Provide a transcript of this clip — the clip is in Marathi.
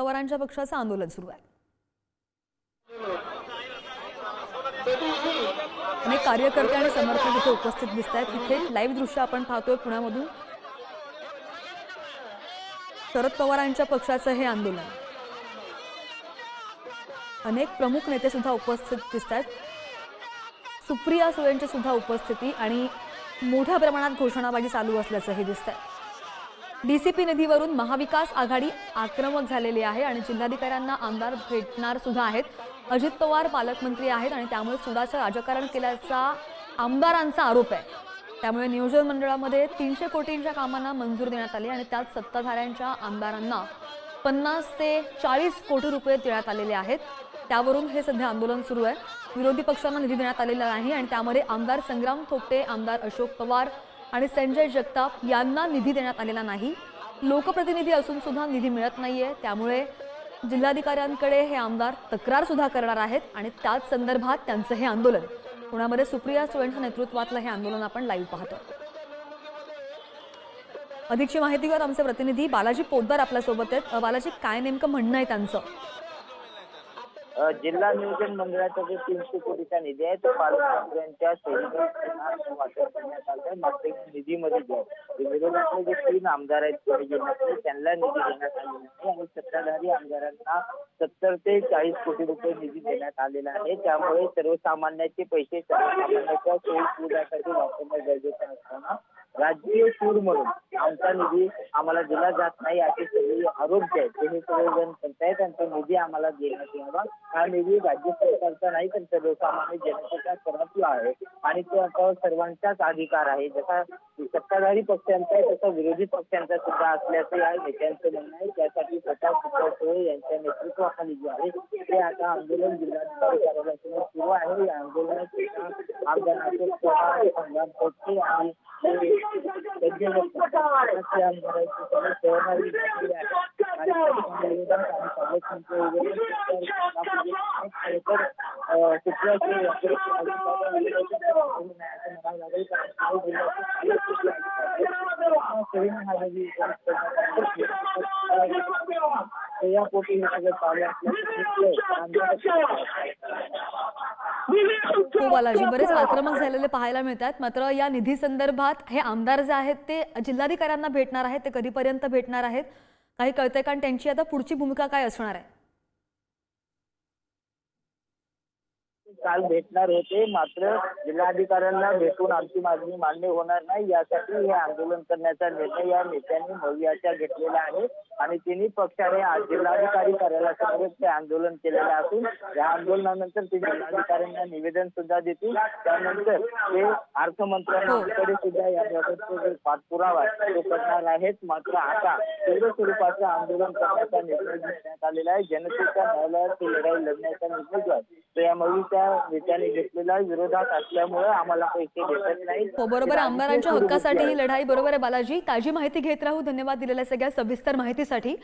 पवारांच्या पक्षाचं आंदोलन सुरू आहे. अनेक कार्यकर्ते आणि समर्थक इथे उपस्थित दिसत आहेत. इथे लाईव्ह दृश्य आपण पाहतोय पुण्यामधून. शरद पवारांच्या पक्षाचं हे आंदोलन. अनेक प्रमुख नेते सुद्धा उपस्थित दिसत आहेत. सुप्रिया सुळेंची सुद्धा उपस्थिती आणि मोठ्या प्रमाणात घोषणाबाजी चालू असल्याचंही आहे डीसीपी निधीवरून महाविकास आघाडी आक्रमक झालेली आहे आणि जिल्हाधिकाऱ्यांना आमदार भेटणार सुद्धा आहेत. अजित पवार पालकमंत्री आहेत आणि त्यामुळे सुडाचं राजकारण केल्याचा आमदारांचा आरोप आहे. त्यामुळे नियोजन मंडळामध्ये तीनशे कोटींच्या कामांना मंजूर देण्यात आली आणि त्यात सत्ताधाऱ्यांच्या आमदारांना पन्नास ते चाळीस कोटी रुपये देण्यात आलेले आहेत. त्यावरून हे सध्या आंदोलन सुरू आहे. विरोधी पक्षांना निधी देण्यात आलेला नाही आणि त्यामध्ये आमदार संग्राम थोपटे आमदार अशोक पवार आणि संजय जगताप यांना निधी देण्यात आलेला नाही. लोकप्रतिनिधी असून सुद्धा निधी मिळत नाहीये. त्यामुळे जिल्हाधिकाऱ्यांकडे हे आमदार तक्रार सुद्धा करणार आहेत आणि त्याच संदर्भात त्यांचं हे आंदोलन. पुण्यामध्ये सुप्रिया सुळेंच्या नेतृत्वातलं हे आंदोलन आपण लाईव्ह पाहतो. अधिकची माहिती घेऊन आमचे प्रतिनिधी बालाजी पोद्दार आपल्यासोबत आहेत. बालाजी काय नेमकं म्हणणं आहे त्यांचं? जिल्हा नियोजन मंडळाचा जो तीनशे कोटीचा निधी आहे तो पालकमंत्र्यांच्या वाटप करण्यात आला मात्र निधीमध्ये जे आहे, विरोधातले जे तीन आमदार आहेत त्यांना निधी देण्यात आलेला नाही आणि सत्ताधारी आमदारांना सत्तर ते चाळीस कोटी रुपये निधी देण्यात आलेला आहे. त्यामुळे सर्वसामान्यांचे पैसे सर्वसामान्यांच्या सोयी सुविधासाठी वापरणं गरजेचं असताना राजकीय सूर म्हणून आमचा निधी आम्हाला दिला जात नाही असे सगळे आरोप जे आहेत. ते हे सर्वजण करतायत आणि तो निधी आम्हाला देण्यात यावा हा निधी राज्य सरकारचा नाही तर सर्वसामान्य जनतेचा सर्वस्व आहे. आणि तो आता सर्वांचाच अधिकार आहे. जसा सत्ताधारी पक्षांचा आहे तसा विरोधी पक्षांचा सुद्धा असल्याचं या नेत्यांचं म्हणणं आहे. त्यासाठी स्वतः सुद्धा यांच्या नेतृत्वाखाली जे आहे ते आता आंदोलन जिल्हाधिकारी कार्यालयासमोर सुरू आहे. या आंदोलनात एका आमदाराचे पवार संग्राम खोपटे आणि संजय जगताप असे आमदारांचे सगळे सहभागी झालेले आहेत. आणि त्यांच्या विरोधात आम्ही पालकमंत्री वगैरे खरं तर अं, सुप्रिया सुळे यांच्यावर अजितदादा विरोधात आंदोलन आहे असं म्हणावं लागेल कारण पुणे जिल्ह्याचे सगळे सुप्रिया अधिकारी आहेत. सविनय हालवी तर या पोटी हे सगळं चालू असल्याचं हो बालाजी बरेच आक्रमक झालेले पाहायला मिळत आहेत मात्र या निधी संदर्भात हे आमदार जे आहेत ते जिल्हाधिकाऱ्यांना भेटणार आहेत ते कधीपर्यंत भेटणार आहेत? काही कळतंय कारण त्यांची आता पुढची भूमिका काय असणार आहे? काल भेटणार होते मात्र जिल्हाधिकाऱ्यांना भेटून आमची मागणी मान्य होणार नाही. यासाठी हे आंदोलन करण्याचा निर्णय या नेत्यांनी मवियाच्या घेतलेला आहे. आणि तिन्ही पक्षाने आज जिल्हाधिकारी कार्यालयासमोर ते आंदोलन केलेलं असून या आंदोलनानंतर ते जिल्हाधिकाऱ्यांना निवेदन सुद्धा देतील. त्यानंतर ते अर्थमंत्र्यांकडे सुद्धा याबाबतचा जो पाठपुरावा तो करणार आहेत. मात्र आता तीव्र स्वरूपाचं आंदोलन करण्याचा निर्णय घेण्यात आलेला आहे. जनतेच्या न्यायालयात लढाई लढण्याचा निर्णय जो आहे. तो या मवीच्या नेत्यांनी घेतलेला. विरोधात असल्यामुळे आम्हाला पैसे भेटत नाही हो बरोबर. आमदारांच्या हक्कासाठी ही लढाई बरोबर आहे. बालाजी ताजी माहिती घेत राहू. धन्यवाद दिलेल्या सगळ्या सविस्तर माहितीसाठी